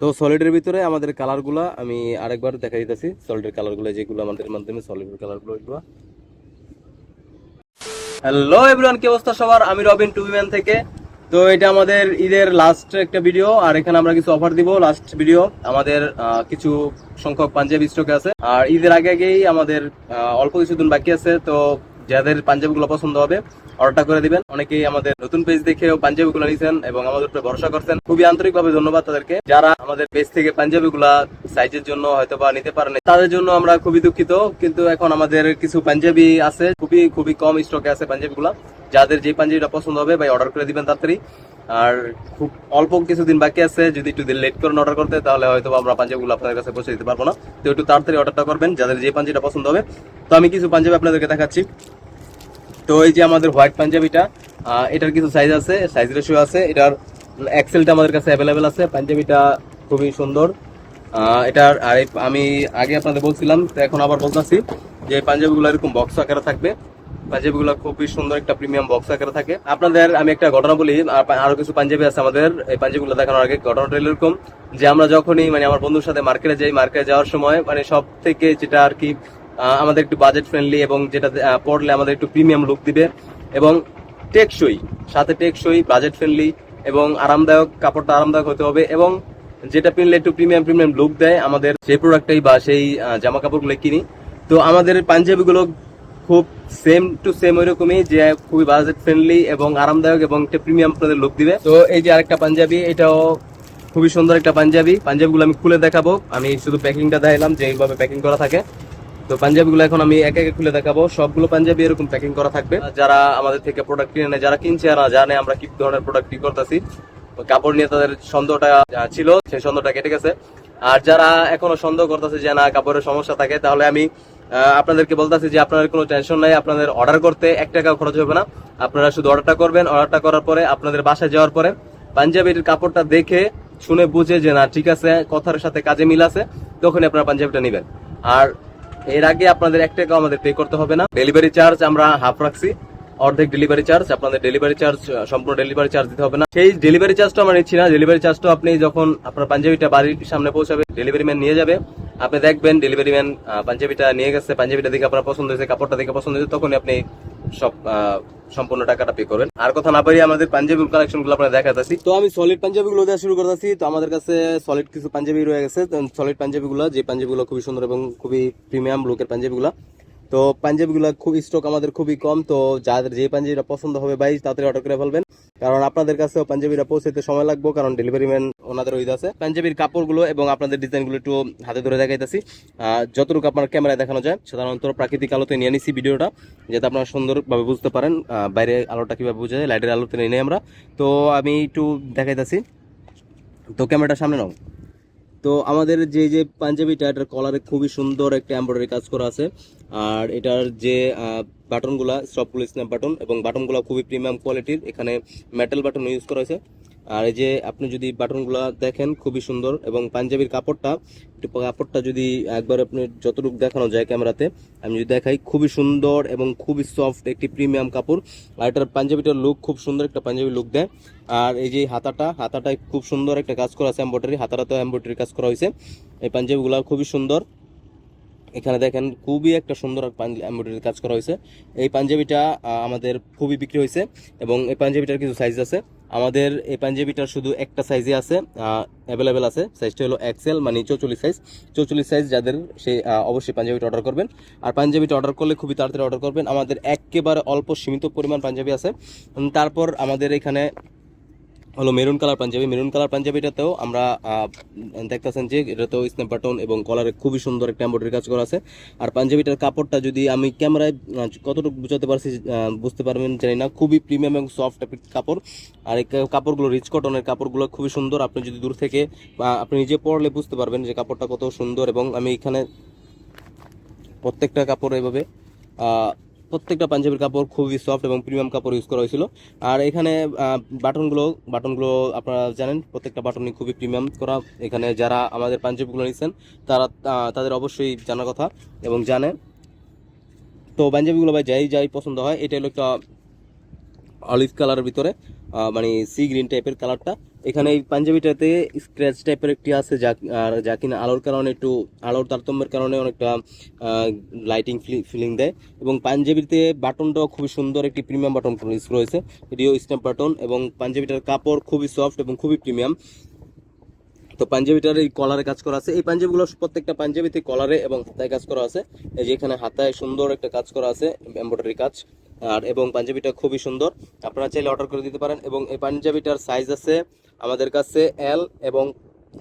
তো সলিডের ভিতরে আমাদের কালারগুলো আমি আরেকবার দেখা দিতেছি। সলিডের কালারগুলো যেগুলো আমাদের মাধ্যমে সলিডের কালারগুলো এগুলো হ্যালো এভরিওয়ান কি অবস্থা সবার? আমি রবিন টুবি ম্যান থেকে। তো এটা আমাদের ঈদের লাস্ট একটা ভিডিও আর এখানে আমরা কিছু অফার দিব লাস্ট ভিডিও আমাদের কিছু সংখ্যক পাঞ্জাবি স্টকে আছে। আর ঈদের আগে আগেই আমাদের অল্প কিছুদিন বাকি আছে, তো যাদের পাঞ্জাবিগুলো পছন্দ হবে, অর্ডারটা করে দিবেন। অনেকেই আমাদের নতুন পেজ দেখেও পাঞ্জাবিগুলো নিয়েছেন এবং আমাদের উপরে ভরসা করছেন। খুবই আন্তরিকভাবে ধন্যবাদ তাদেরকে। যারা আমাদের পেজ থেকে পাঞ্জাবিগুলা সাইজের জন্য হয়তো বা নিতে পারেন, তাদের জন্য আমরা খুবই দুঃখিত। কিন্তু এখন আমাদের কিছু পাঞ্জাবি আছে, খুবই খুবই কম স্টকে আছে পাঞ্জাবিগুলা। যাদের যে পাঞ্জাবিটা পছন্দ হবে, ভাই অর্ডার করে দিবেন তাড়াতাড়ি। আর খুব অল্প কিছুদিন বাকি আছে, যদি একটু লেট করেন অর্ডার করতে, তাহলে হয়তো আমরা পাঞ্জাবিগুলো আপনাদের কাছে পৌঁছে দিতে পারব না। তো একটু তাড়াতাড়ি অর্ডারটা করবেন, যাদের যে পাঞ্জাবিটা পছন্দ হবে। তো আমি কিছু পাঞ্জাবি আপনাদেরকে দেখাচ্ছি। তো এই যে আমাদের হোয়াইট পাঞ্জাবিটা এটার কিছু সাইজ আছে সাইজ রেশিও আছে, এটার এক্সেলটা আমাদের কাছে অ্যাভেলেবেল আছে। পাঞ্জাবিটা খুবই সুন্দর। এটার, আর আমি আগে আপনাদের বলছিলাম, তো এখন আবার বলতেছি যে পাঞ্জাবিগুলো এরকম বক্স আকারে থাকবে। পাঞ্জাবিগুলো খুবই সুন্দর একটা প্রিমিয়াম বক্স আকারে থাকে। আপনাদের, আমি একটা ঘটনা বলি আর পা- আরও কিছু পাঞ্জাবি আছে আমাদের। এই পাঞ্জাবিগুলো দেখানোর আগে ঘটনাটা এরকম যে আমরা যখনই মানে আমার বন্ধুর সাথে মার্কেটে যাই মার্কেটে যাওয়ার সময় মানে সব থেকে যেটা আর কি আমাদের একটু বাজেট ফ্রেন্ডলি এবং যেটা পড়লে আমাদের একটু প্রিমিয়াম লুক দিবে। এবং টেকসই, সাথে টেকসই বাজেট ফ্রেন্ডলি এবং আরামদায়ক, কাপড়টা আরামদায়ক হতে হবে এবং যেটা কিনলে একটু প্রিমিয়াম প্রিমিয়াম লুক দেয়, আমাদের সেই প্রোডাক্টটাই বা সেই জামা কাপড়গুলো কিনি। তো আমাদের পাঞ্জাবিগুলো খুব সেম টু সেম ওইরকমই, যে খুবই বাজেট ফ্রেন্ডলি এবং আরামদায়ক এবং একটা প্রিমিয়াম আপনাদের লুক দিবে। তো এই যে আরেকটা পাঞ্জাবি, এটাও খুবই সুন্দর একটা পাঞ্জাবি। পাঞ্জাবিগুলো আমি খুলে দেখাবো। আমি শুধু প্যাকিংটা দেখালাম যে এইভাবে প্যাকিং করা থাকে। তো পাঞ্জাবিগুলো এখন আমি এক একে খুলে দেখাবো। সবগুলো পাঞ্জাবি এরকম প্যাকিং করা থাকবে। যারা আমাদের থেকে প্রোডাক্ট কিনে নেয়, যারা কিনছে আর জানে আমরা কি ধরনের প্রোডাক্ট কি করতেছি কাপড় নিয়ে তাদের সন্দেহটা ছিল, সেই সন্দেহটা কেটে গেছে। আর যারা এখনও সন্দেহ করতেছে যে না, কাপড়ের সমস্যা থাকে, তাহলে আমি আপনাদেরকে বলতেছি যে আপনাদের কোনো টেনশন নাই, আপনাদের অর্ডার করতে এক টাকা খরচ হবে না। আপনারা শুধু অর্ডারটা করবেন অর্ডারটা করার পরে আপনাদের বাসায় যাওয়ার পরে পাঞ্জাবির কাপড়টা দেখে, শুনে বুঝে যে না, ঠিক আছে, কথার সাথে কাজে মিল আছে, তখনই আপনারা পাঞ্জাবিটা নেবেন। আর এর আগে আপনাদের এক টাকা আমাদের পে করতে হবে না। ডেলিভারি চার্জ আমরা হাফ রাখছি। অর্ধেক ডেলিভারি চার্জ আপনাদের ডেলিভারি চার্জ সম্পূর্ণ ডেলিভারি চার্জ দিতে হবে না। সেই ডেলিভারি চার্জটা আমরা নিচ্ছি না। ডেলিভারি চার্জটা আপনি যখন আপনার পাঞ্জাবিটা বাড়ির সামনে পৌঁছাবে ডেলিভারি ম্যান নিয়ে যাবে। আপনি দেখবেন ডেলিভারি ম্যান পাঞ্জাবিটা নিয়ে গেছে, পাঞ্জাবিটা দেখে আপনার পছন্দ হয়েছে, কাপড়টা দেখে পছন্দ হয়েছে, তখনই আপনি সব সম্পূর্ণ টাকাটা পে করবেন আর কথা না পারি আমাদের পাঞ্জাবি কালেকশনগুলো আপনার দেখাতেছি তো আমি সলিড পাঞ্জাবি গুলো দেওয়া শুরু করতেছি। তো আমাদের কাছে সলিড কিছু পাঞ্জাবি রয়ে গেছে। সলিড পাঞ্জাবি গুলো যে পাঞ্জাবি গুলো খুবই সুন্দর এবং খুবই প্রিমিয়াম লুকের পাঞ্জাবি গুলো তো পাঞ্জাবি পাঞ্জাবিগুলো খুব স্টক আমাদের খুবই কম। তো যাদের যে পাঞ্জাবিটা পছন্দ হবে ভাই, তাড়াতাড়ি অর্ডার করে ফেলবেন। কারণ আপনাদের কাছেও পাঞ্জাবিরা পৌঁছাতে সময় লাগবে, কারণ ডেলিভারি ম্যান ওনাদের ওই আছে। পাঞ্জাবির কাপড়গুলো এবং আপনাদের ডিজাইনগুলো একটু হাতে ধরে দেখাইতেছি। যতটুকু আপনার ক্যামেরায় দেখানো যায়, সাধারণত প্রাকৃতিক আলোতে নিয়ে নিছি ভিডিওটা, যাতে আপনারা সুন্দরভাবে বুঝতে পারেন বাইরে আলোটা কীভাবে বুঝে যায়, লাইটের আলোতে নিয়ে আমরা। তো আমি একটু দেখাইতেছি। তো ক্যামেরাটা সামনে নাও। তো আমাদের যে যে পাঞ্জাবিটা এটার কলারে খুবই সুন্দর একটা এমব্রয়ডারি কাজ করা আছে। আর এটার যে বাটনগুলা সবগুলো স্ন্যাপ বাটন এবং বাটনগুলো খুবই প্রিমিয়াম কোয়ালিটির এখানে মেটাল বাটন ইউজ করা হয়েছে। আর এই যে আপনি যদি বাটনগুলো দেখেন, খুবই সুন্দর। এবং পাঞ্জাবির কাপড়টা, একটু কাপড়টা যদি একবার আপনি যতটুকু দেখানো যায় ক্যামেরাতে, আমি যদি দেখাই, খুবই সুন্দর এবং খুবই সফট একটি প্রিমিয়াম কাপড়। আর এটার পাঞ্জাবিটার লুক খুব সুন্দর একটা পাঞ্জাবি লুক দেয়। আর এই যে হাতাটা, হাতাটায় খুব সুন্দর একটা কাজ করা আছে এম্ব্রয়ডারি হাতাটাতেও এম্ব্রয়ডারি কাজ করা হয়েছে। এই পাঞ্জাবিগুলো খুবই সুন্দর। এখানে দেখেন, খুবই একটা সুন্দর এমব্রয়ডারি কাজ করা হয়েছে। এই পাঞ্জাবিটা আমাদের খুবই বিক্রি হয়েছে এবং এই পাঞ্জাবিটার কিছু সাইজ আছে। আমাদের এই পাঞ্জাবিটার শুধু একটা সাইজে আছে অ্যাভেলেবেল আছে। সাইজটা হলো এক্সেল মানে চৌচল্লিশ সাইজ চৌচল্লিশ সাইজ যাদের সে অবশ্যই পাঞ্জাবিটা অর্ডার করবেন। আর পাঞ্জাবিটা অর্ডার করলে খুবই তাড়াতাড়ি অর্ডার করবেন। আমাদের একেবারে অল্প সীমিত পরিমাণ পাঞ্জাবি আছে। তারপর আমাদের এখানে হলো maroon colour panjabi. Maroon colour পাঞ্জাবিটাতেও আমরা দেখতেছেন যে এটাতেও স্ন্যাপ বাটন এবং কলারে খুবই সুন্দর একটা এমব্রয়ডারি কাজ করা আছে। আর পাঞ্জাবিটার কাপড়টা যদি আমি ক্যামেরায় কতটুকু বুঝাতে পারছি বুঝতে পারবেন, জানি না। খুবই প্রিমিয়াম এবং সফট কাপড়। আর এই কাপড়গুলো, রিচ কটনের কাপড়গুলো খুবই সুন্দর। আপনি যদি দূর থেকে আপনি নিজে পরলে বুঝতে পারবেন যে কাপড়টা কত সুন্দর এবং আমি এখানে প্রত্যেকটা কাপড় এভাবে প্রত্যেকটা পাঞ্জাবির কাপড় খুবই সফট এবং প্রিমিয়াম কাপড় ইউজ করা হয়েছিল। আর এখানে বাটনগুলো বাটনগুলো আপনারা জানেন, প্রত্যেকটা বাটনই খুবই প্রিমিয়াম করা। এখানে যারা আমাদের পাঞ্জাবিগুলো নিচ্ছেন তারা তাদের অবশ্যই জানার কথা এবং জানে। তো পাঞ্জাবিগুলো ভাই, যাই যাই পছন্দ হয় এটা হলো একটা অলিভ কালারের ভিতরে মানে সি গ্রিন টাইপের কালারটা এখানে এই পাঞ্জাবিটাতে স্ক্র্যাচ টাইপের একটি আছে, যা আর যা কিনা আলোর কারণে একটু, আলোর তারতম্যের কারণে অনেকটা লাইটিং ফিলিং দেয়। এবং পাঞ্জাবিতে বাটনটাও খুবই সুন্দর একটি প্রিমিয়াম বাটন রয়েছে। এটিও স্ন্যাপ বাটন এবং পাঞ্জাবিটার কাপড় খুবই সফট এবং খুবই প্রিমিয়াম তো পাঞ্জাবিটার এই কলারে কাজ করা আছে। এই পাঞ্জাবিগুলো প্রত্যেকটা পাঞ্জাবিতে কলারে এবং হাতায় কাজ করা আছে। এই যে এখানে হাতায় সুন্দর একটা কাজ করা আছে এমব্রয়ডারি কাজ। আর এবং পাঞ্জাবিটা খুবই সুন্দর। আপনারা চাইলে অর্ডার করে দিতে পারেন এবং এই পাঞ্জাবিটার সাইজ আছে আমাদের কাছে এল এবং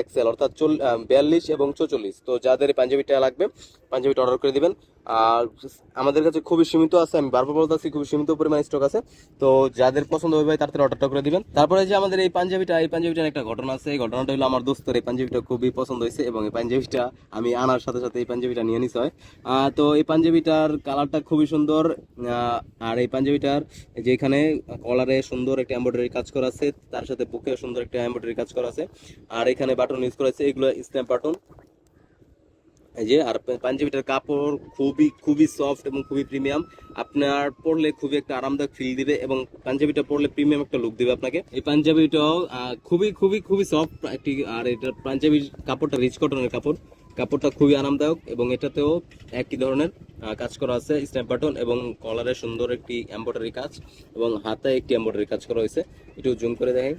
এক্সেল অর্থাৎ চল বিয়াল্লিশ এবং চৌচল্লিশ। তো যাদের পাঞ্জাবিটা লাগবে, পাঞ্জাবিটা অর্ডার করে দিবেন। আর আমাদের কাছে খুবই সীমিত আছে, আমি বারবার বলতেছি খুবই সীমিত পরিমাণ স্টক আছে। তো যাদের পছন্দ হবে তাড়াতাড়ি অর্ডারটা করে দিবেন। তারপরে যে আমাদের এই পাঞ্জাবিটা, এই পাঞ্জাবিটার একটা ঘটনা আছে। এই ঘটনাটা হলো আমার দোস্তর, এই পাঞ্জাবিটা খুবই পছন্দ হয়েছে এবং এই পাঞ্জাবিটা আমি আনার সাথে সাথে এই পাঞ্জাবিটা নিয়ে নিতে হয়। তো এই পাঞ্জাবিটার কালারটা খুবই সুন্দর। আর এই পাঞ্জাবিটার যে এখানে কলারে সুন্দর একটা এমব্রয়ডারি কাজ করা আছে, তার সাথে বুকে সুন্দর একটা এমব্রয়ডারি কাজ করা আছে। আর এখানে বাটন ইউজ করা আছে, এগুলো স্ট্যাম্প বাটন যে, আর পাঞ্জাবিটার কাপড় খুবই খুবই সফট এবং খুবই প্রিমিয়াম আপনার পরলে খুবই একটা আরামদায়ক ফিল দিবে এবং পাঞ্জাবিটা পরলে প্রিমিয়াম একটা লুক দিবে আপনাকে। এই পাঞ্জাবিটাও খুবই খুবই খুবই সফট একটি, আর এটা পাঞ্জাবির কাপড়টা রিচ কটনের কাপড়। কাপড়টা খুবই আরামদায়ক এবং এটাতেও একই ধরনের কাজ করা আছে স্ট্যাম্প বাটন এবং কলারে সুন্দর একটি এমব্রয়ডারি কাজ এবং হাতে একটি এমব্রয়ডারি কাজ করা হয়েছে। একটু জুম করে দেখেন।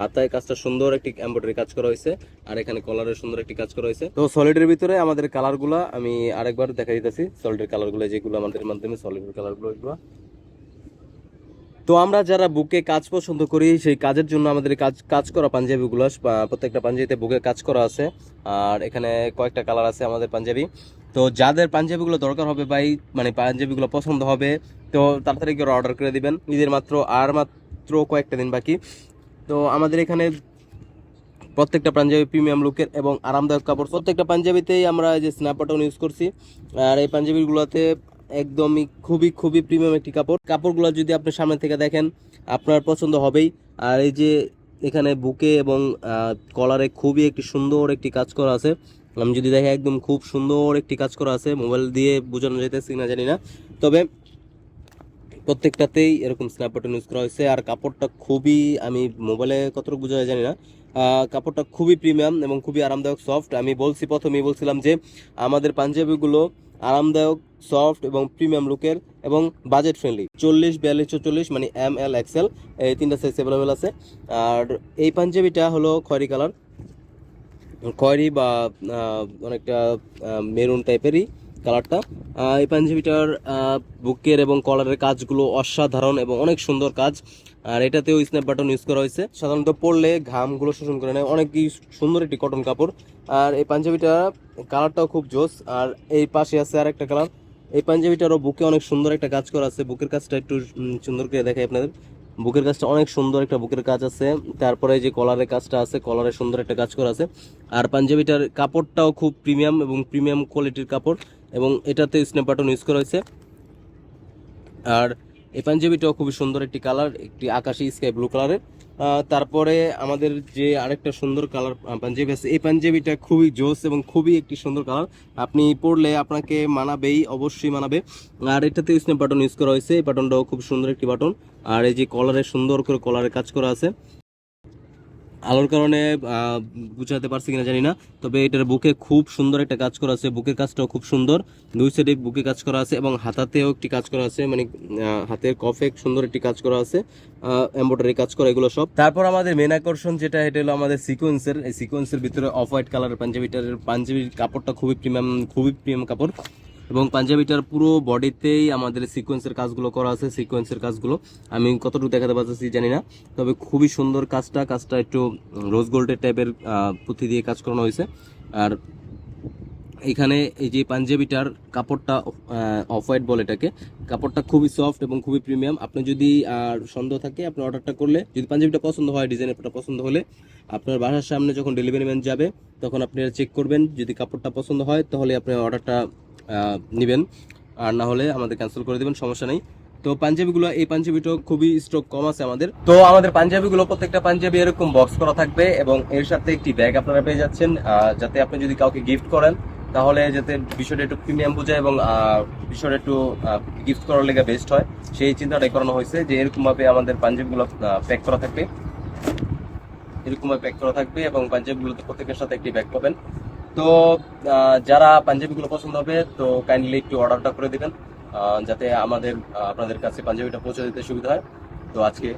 হাতায় কাজটা সুন্দর একটি এমব্রয়ডারি কাজ করা হয়েছে, আর এখানে কলারের সুন্দর একটি কাজ করা হয়েছে। তো সলিডের ভিতরে আমাদের কালারগুলো আমি আরেকবার দেখা দিতেছি। সলিডের কালারগুলো যেগুলো আমাদের মাধ্যমে সলিডের কালারগুলো এগুলো তো আমরা যারা বুকে কাজ পছন্দ করি, সেই কাজের জন্য আমাদের কাজ কাজ করা পাঞ্জাবিগুলো প্রত্যেকটা পাঞ্জাবিতে বুকে কাজ করা আছে। আর এখানে কয়েকটা কালার আছে আমাদের পাঞ্জাবি। তো যাদের পাঞ্জাবিগুলো দরকার হবে এই মানে পাঞ্জাবিগুলো পছন্দ হবে, তো তাড়াতাড়ি করে অর্ডার করে দিবেন। ঈদের মাত্র আর মাত্র কয়েকটা দিন বাকি। তো আমাদের এখানে প্রত্যেকটা পাঞ্জাবি প্রিমিয়াম লুকের এবং আরামদায়ক কাপড়। প্রত্যেকটা পাঞ্জাবিতেই আমরা যে স্ন্যাপ বাটন ইউজ করছি। আর এই পাঞ্জাবিগুলোতে একদমই খুবই খুবই প্রিমিয়াম একটি কাপড়। কাপড়গুলো যদি আপনি সামনে থেকে দেখেন, আপনার পছন্দ হবেই। আর এই যে এখানে বুকে এবং কলারে খুবই একটি সুন্দর একটি কাজ করা আছে। আমি যদি দেখি একদম খুব সুন্দর একটি কাজ করা আছে, মোবাইল দিয়ে বোঝানো যাইতেছি না জানি না। তবে প্রত্যেকটাতেই এরকম স্ন্যাপ ইউজ করা হয়েছে। আর কাপড়টা খুবই, আমি মোবাইলে কতটুকু বোঝা জানি না। কাপড়টা খুবই প্রিমিয়াম এবং খুবই আরামদায়ক সফট আমি বলছি প্রথমেই বলছিলাম যে, আমাদের পাঞ্জাবিগুলো আরামদায়ক সফট এবং প্রিমিয়াম লুকের এবং বাজেট ফ্রেন্ডলি চল্লিশ, বিয়াল্লিশ চল্লিশ মানে এম এল এক্সেল এই তিনটা সাইজ অ্যাভেলেবেল আছে। আর এই পাঞ্জাবিটা হলো খয়েরি কালার খয়েরি বা অনেকটা মেরুন টাইপেরই কালারটা। এই পাঞ্জাবিটার বুকের এবং কলারের কাজগুলো অসাধারণ এবং অনেক সুন্দর কাজ। আর এটাতেও স্ন্যাপ বাটন ইউজ করা হয়েছে। সাধারণত পরলে ঘামগুলো শোষণ করে নেয়। অনেক সুন্দর একটি কটন কাপড়। আর এই পাঞ্জাবিটা, কালারটাও খুব জোস। আর এই পাশে আছে আর একটা কালার। এই পাঞ্জাবিটারও বুকে অনেক সুন্দর একটা কাজ করা আছে। বুকের কাজটা একটু সুন্দর করে দেখাই আপনাদের। বুকের কাজটা অনেক সুন্দর একটা বুকের কাজ আছে। তারপরে যে কলারের কাজটা আছে কলারের সুন্দর একটা কাজ করা আছে। আর পাঞ্জাবিটার কাপড়টাও খুব প্রিমিয়াম এবং প্রিমিয়াম কোয়ালিটির কাপড়। এবং এটাতে স্ন্যাপ বাটন ইউজ করা হয়েছে। আর এই পাঞ্জাবিটাও খুবই সুন্দর একটি কালার একটি আকাশি স্কাই ব্লু কালারের তারপরে আমাদের যে আরেকটা সুন্দর কালার পাঞ্জাবি আছে। এই পাঞ্জাবিটা খুবই জোস এবং খুবই একটি সুন্দর কালার আপনি পরলে আপনাকে মানাবেই, অবশ্যই মানাবে। আর এটাতে স্ন্যাপ বাটন ইউজ করা হয়েছে। এই বাটনটাও খুব সুন্দর একটি বাটন আর এই যে কলারে সুন্দর করে কলারে কাজ করা আছে। আলোর কারণে বুঝাতে পারছি কিনা জানি না, তবে এটার বুকে খুব সুন্দর একটা কাজ করা আছে। বুকের কাজটাও খুব সুন্দর। দুই সাইডে বুকে কাজ করা আছে এবং হাতাতেও একটি কাজ করা আছে মানে হাতের কফে সুন্দর একটি কাজ করা আছে এম্ব্রয়ডারি কাজ করা, এগুলো সব। তারপর আমাদের মেন আকর্ষণ যেটা, এটা হলো আমাদের সিকোয়েন্সের এই সিকোয়েন্সের ভিতরে অফ হোয়াইট কালারের পাঞ্জাবিটার, পাঞ্জাবির কাপড়টা খুবই প্রিমিয়াম খুবই প্রিমিয়াম কাপড়। এবং পাঞ্জাবিটার পুরো বডিতেই আমাদের সিকোয়েন্সের কাজগুলো করা আছে সিকোয়েন্সের কাজগুলো। আমি কতটুকু দেখাতে পারতেছি জানি না, তবে খুবই সুন্দর কাজটা কাজটা একটু রোজ গোল্ডের টাইপের পুঁথি দিয়ে কাজ করানো হয়েছে। আর এখানে এই যে পাঞ্জাবিটার কাপড়টা অফ হোয়াইট বলে এটাকে, কাপড়টা খুবই সফট এবং খুবই প্রিমিয়াম আপনি যদি, আর সন্দেহ থাকে, আপনি অর্ডারটা করলে, যদি পাঞ্জাবিটা পছন্দ হয় ডিজাইনটা পছন্দ হলে, আপনার বাসার সামনে যখন ডেলিভারি ম্যান যাবে, তখন আপনি চেক করবেন। যদি কাপড়টা পছন্দ হয়, তাহলে আপনি অর্ডারটা নেবেন। আর না হলে আমাদের ক্যান্সেল করে দেবেন, সমস্যা নেই। তো পাঞ্জাবিগুলো, এই পাঞ্জাবিটাও খুবই স্টক কম আছে আমাদের। তো আমাদের পাঞ্জাবিগুলো, প্রত্যেকটা পাঞ্জাবি এরকম বক্স করা থাকবে এবং এর সাথে একটি ব্যাগ আপনারা পেয়ে যাচ্ছেন যাতে আপনি যদি কাউকে গিফট করেন, তাহলে যাতে বিষয়টা একটু প্রিমিয়াম বোঝায় এবং বিষয়টা একটু গিফট করার লেগে বেস্ট হয়। সেই চিন্তাটাই করানো হয়েছে যে এরকমভাবে আমাদের পাঞ্জাবিগুলো প্যাক করা থাকবে। এরকমভাবে প্যাক করা থাকবে এবং পাঞ্জাবিগুলোতে প্রত্যেকের সাথে একটি ব্যাগ পাবেন। তো যারা পাঞ্জাবিগুলো পছন্দ হবে, তো কাইন্ডলি একটু অর্ডারটা করে দেবেন যাতে আমাদের আপনাদের কাছে পাঞ্জাবিটা পৌঁছে দিতে সুবিধা হয় তো আজকে।